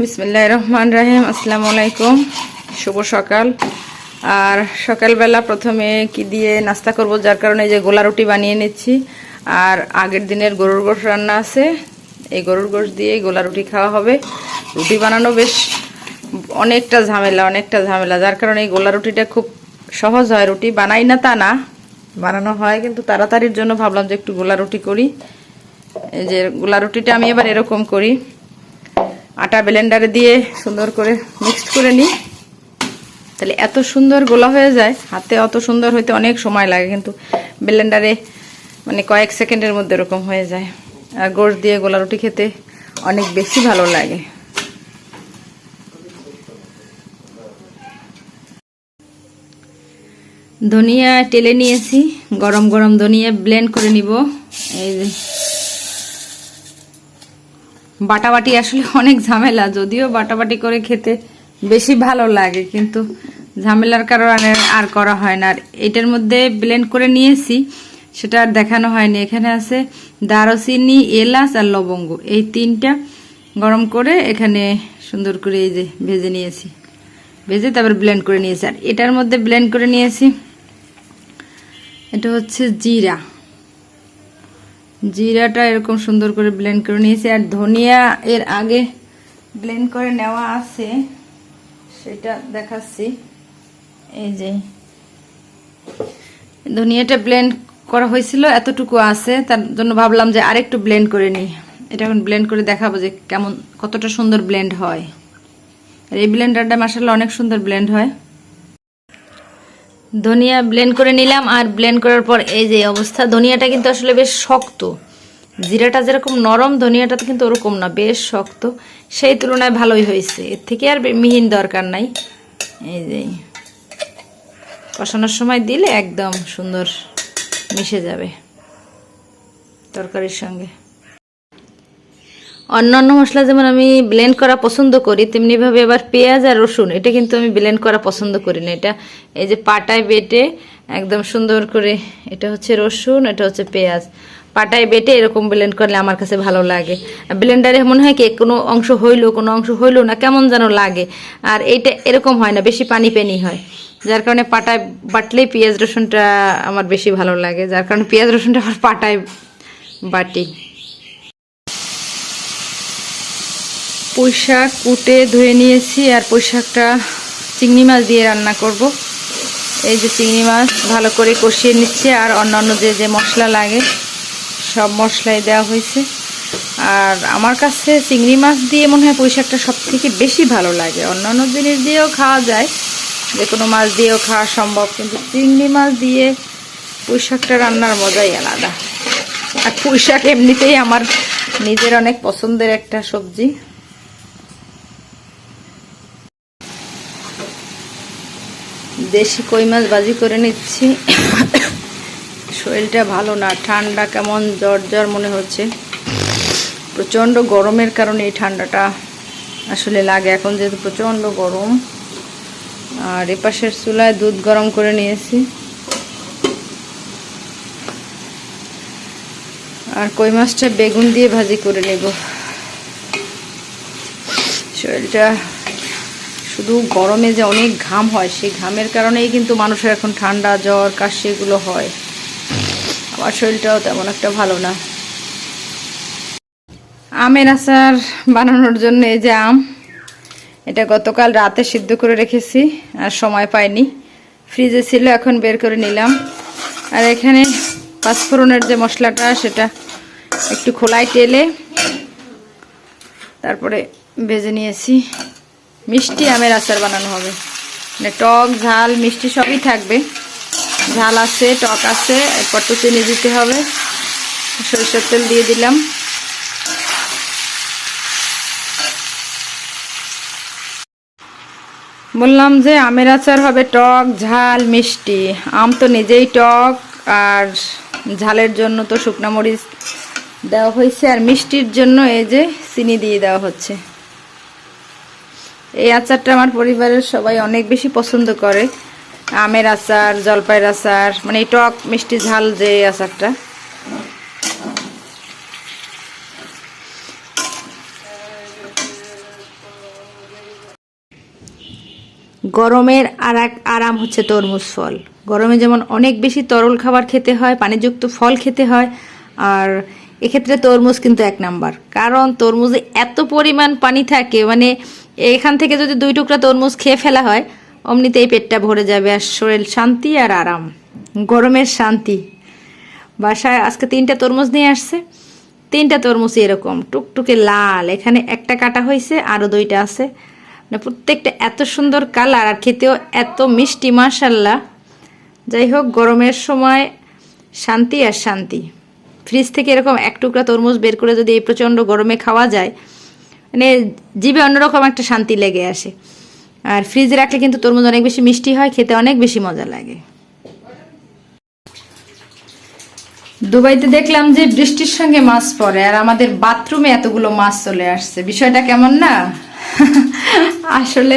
বিসমিল্লাহ রহমান রাহিম আসসালামু আলাইকুম শুভ সকাল। আর সকালবেলা প্রথমে কি দিয়ে নাস্তা করব, যার কারণে যে গোলা রুটি বানিয়ে নিচ্ছি। আর আগের দিনের গরুর গোশ রান্না আছে, এই গরুর গোশ দিয়ে গোলা রুটি খাওয়া হবে। রুটি বানানো বেশ অনেকটা ঝামেলা অনেকটা ঝামেলা, যার কারণে এই গোলা রুটিটা খুব সহজ হয়। রুটি বানাই না তা না, বানানো হয়, কিন্তু তাড়াতাড়ির জন্য ভাবলাম যে একটু গোলা রুটি করি। এই যে গোলা রুটিটা আমি এবার এরকম করি। আটা ব্লেন্ডারে দিয়ে সুন্দর করে মিক্সড করে নিই। তাহলে এত সুন্দর গোলা হয়ে যায়, হাতে অত সুন্দর হইতে অনেক সময় লাগে, কিন্তু ব্লেন্ডারে মানে কয়েক সেকেন্ডের মধ্যে এরকম হয়ে যায়। আর গোশ দিয়ে গোলা রুটি খেতে অনেক বেশি ভালো লাগে। ধনিয়া টেলে নিয়েছি, গরম গরম ধনিয়া ব্লেন্ড করে নিব। এই বাটাবাটি আসলে অনেক ঝামেলা, যদিও বাটাবাটি করে খেতে বেশি ভালো লাগে, কিন্তু ঝামেলার কারণে আর করা হয় না। আর এটার মধ্যে ব্লেন্ড করে নিয়েছি, সেটা আর দেখানো হয়নি। এখানে আছে দারচিনি, এলাচ আর লবঙ্গ। এই তিনটা গরম করে এখানে সুন্দর করে এই যে ভেজে নিয়েছি। ভেজে তারপর ব্লেন্ড করে নিয়েছি। আর এটার মধ্যে ব্লেন্ড করে নিয়েছি, এটা হচ্ছে জিরা। জিরাটা এরকম সুন্দর করে ব্লেন্ড করে নিয়েছি। আর ধনিয়া এর আগে ব্লেন্ড করে নেওয়া আছে, সেটা দেখাচ্ছি। এই যে, ধনিয়াটা ব্লেন্ড করা হয়েছিল, এতটুকু আছে, তার জন্য ভাবলাম যে আরেকটু ব্লেন্ড করে নিই। এটা এখন ব্লেন্ড করে দেখাবো যে কেমন, কতটা সুন্দর ব্লেন্ড হয়। আর এই ব্লেন্ডারটা মাসাল্লাহ অনেক সুন্দর ব্লেন্ড হয়। ধনিয়া ব্লেন্ড করে নিলাম আর ব্লেন্ড করার পর এই যে অবস্থা, ধনিয়াটা কিন্তু আসলে বেশ শক্ত। জিরাটা যেরকম নরম, ধনিয়াটা কিন্তু ওরকম না, বেশ শক্ত। সেই তুলনায় ভালোই হয়েছে। এর থেকে আর মিহিন দরকার নাই। এই যে কষানোর সময় দিলে একদম সুন্দর মিশে যাবে তরকারির সঙ্গে। অন্যান্য মশলা যেমন আমি ব্লেন্ড করা পছন্দ করি তেমনিভাবে আবার পেঁয়াজ আর রসুন, এটা কিন্তু আমি ব্লেন্ড করা পছন্দ করি না। এটা এই যে পাটায় বেটে একদম সুন্দর করে, এটা হচ্ছে রসুন, এটা হচ্ছে পেঁয়াজ। পাটায় বেটে এরকম ব্লেন্ড করলে আমার কাছে ভালো লাগে। ব্লেন্ডারে মনে হয় কি, কোনো অংশ হইল, কোনো অংশ হইল না, কেমন যেন লাগে। আর এইটা এরকম হয় না, বেশি পানি পেনি হয়। যার কারণে পাটায় বাটলেই পেঁয়াজ রসুনটা আমার বেশি ভালো লাগে। যার কারণে পেঁয়াজ রসুনটা আমার পাটায় বাটি। পুঁই শাক কুটে ধুয়ে নিয়েছি আর পুঁই শাকটা চিংড়ি মাছ দিয়ে রান্না করব। এই যে চিংড়ি মাছ ভালো করে কষিয়ে নিচ্ছে আর অন্যান্য যে যে মশলা লাগে, সব মশলাই দেওয়া হয়েছে। আর আমার কাছে চিংড়ি মাছ দিয়ে মনে হয় পুঁই শাকটা সব থেকে বেশি ভালো লাগে। অন্যান্য জিনিস দিয়েও খাওয়া যায়, যে কোনো মাছ দিয়েও খাওয়া সম্ভব, কিন্তু চিংড়ি মাছ দিয়ে পুঁই শাকটা রান্নার মজাই আলাদা। আর পুঁই শাক এমনিতেই আমার নিজের অনেক পছন্দের একটা সবজি। দেশি কই মাছ বাজি করে নিচ্ছি। শরীরটা ভালো না, ঠান্ডা কেমন জ্বর জ্বর মনে হচ্ছে। প্রচণ্ড গরমের কারণে এই ঠান্ডাটা আসলে লাগে। এখন যেহেতু প্রচণ্ড গরম, আর এপাশের চুলায় দুধ গরম করে নিয়েছি। আর কই মাছটা বেগুন দিয়ে ভাজি করে নেব। শরীরটা শুধু গরমে যে অনেক ঘাম হয়, সেই ঘামের কারণেই কিন্তু মানুষের এখন ঠান্ডা, জ্বর, কাশি এগুলো হয়। আমার শরীরটাও তেমন একটা ভালো না। আমের আচার বানানোর জন্য এই যে আম, এটা গতকাল রাতে সিদ্ধ করে রেখেছি, আর সময় পাইনি। ফ্রিজে ছিল, এখন বের করে নিলাম। আর এখানে পাঁচফোড়নের যে মশলাটা, সেটা একটু খোলায় তেলে, তারপরে ভেজে নিয়েছি। মিষ্টি আমের আচার বানানো হবে। মানে টক, ঝাল, মিষ্টি সবই থাকবে। ঝাল আছে, টক আছে, এরপর তো চিনি দিতে হবে। সরিষার তেল দিয়ে দিলাম। বললাম যে আমের আচার হবে টক, ঝাল, মিষ্টি। আম তো নিজেই টক, আর ঝালের জন্য তো শুকনা মরিচ দেওয়া হয়েছে। আর মিষ্টির জন্য এই যে চিনি দিয়ে দেওয়া হচ্ছে। এই আচারটা আমার পরিবারের সবাই অনেক বেশি পছন্দ করে। আমের আচার, জলপাইয়ের আচার মানে এই টক মিষ্টি ঝাল যে আচারটা। গরমের আর এক আরাম হচ্ছে তরমুজ ফল। গরমে যেমন অনেক বেশি তরল খাবার খেতে হয়, পানিযুক্ত ফল খেতে হয়, আর এক্ষেত্রে তরমুজ কিন্তু এক নাম্বার। কারণ তরমুজে এত পরিমাণ পানি থাকে মানে এখান থেকে যদি দুই টুকরা তরমুজ খেয়ে ফেলা হয়, অমনিতেই পেটটা ভরে যাবে আর শরীর শান্তি আর আরাম, গরমের শান্তি। বাসায় আজকে তিনটা তরমুজ নিয়ে আসছে। তিনটা তরমুজ এরকম, টুকটুকে লাল, এখানে একটা কাটা হয়েছে আরও দুইটা আছে। মানে প্রত্যেকটা এত সুন্দর কালার আর খেতেও এত মিষ্টি মাশাল্লাহ যাই হোক, গরমের সময় শান্তি আর শান্তি। ফ্রিজ থেকে এরকম এক টুকরা তরমুজ বের করে যদি এই প্রচণ্ড গরমে খাওয়া যায় মানে জিভে অন্যরকম একটা শান্তি লেগে আসে। আর ফ্রিজে রাখলে কিন্তু তরমুজ অনেক বেশি মিষ্টি হয়, খেতে অনেক বেশি মজা লাগে। দুবাইতে দেখলাম যে বৃষ্টির সঙ্গে মাছ পড়ে, আর আমাদের বাথরুমে এতগুলো মাছ চলে আসছে। বিষয়টা কেমন না? আসলে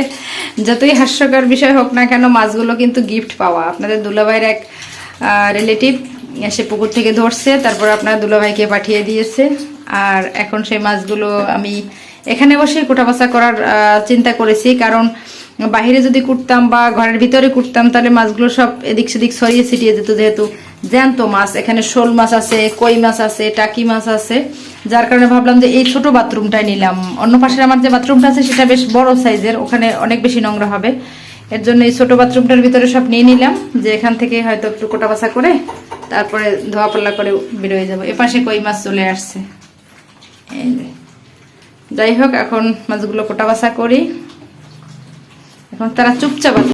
যতই হাস্যকর বিষয় হোক না কেন, মাছগুলো কিন্তু গিফট পাওয়া। আপনাদের দুলাভাইয়ের এক রিলেটিভ এসে পুকুর থেকে ধরছে, তারপর আপনার দুলাভাইকে পাঠিয়ে দিয়েছে। আর এখন সেই মাছগুলো আমি এখানে বসে কোটাবাসা করার চিন্তা করেছি। কারণ বাইরে যদি কুটতাম বা ঘরের ভিতরে কুটতাম, তাহলে মাছগুলো সব এদিক সেদিক ছড়িয়ে ছিটিয়ে যেত যেহেতু জ্যান্ত মাছ। এখানে শোল মাছ আছে, কই মাছ আছে, টাকি মাছ আছে। যার কারণে ভাবলাম যে এই ছোট বাথরুমটাই নিলাম। অন্য পাশের আমার যে বাথরুমটা আছে, সেটা বেশ বড় সাইজের, ওখানে অনেক বেশি নোংরা হবে। এর জন্য এই ছোট বাথরুমটার ভিতরে সব নিয়ে নিলাম, যে এখান থেকে হয়তো একটু কোটা বাসা করে তারপরে ধোয়া পাল্লা করে বেরোয় যাব। এপাশে কই মাছ চলে আসছে। এই। যাই হোক এখন মাছগুলো কোটা বাসা করি। এখন তারা চুপচাপ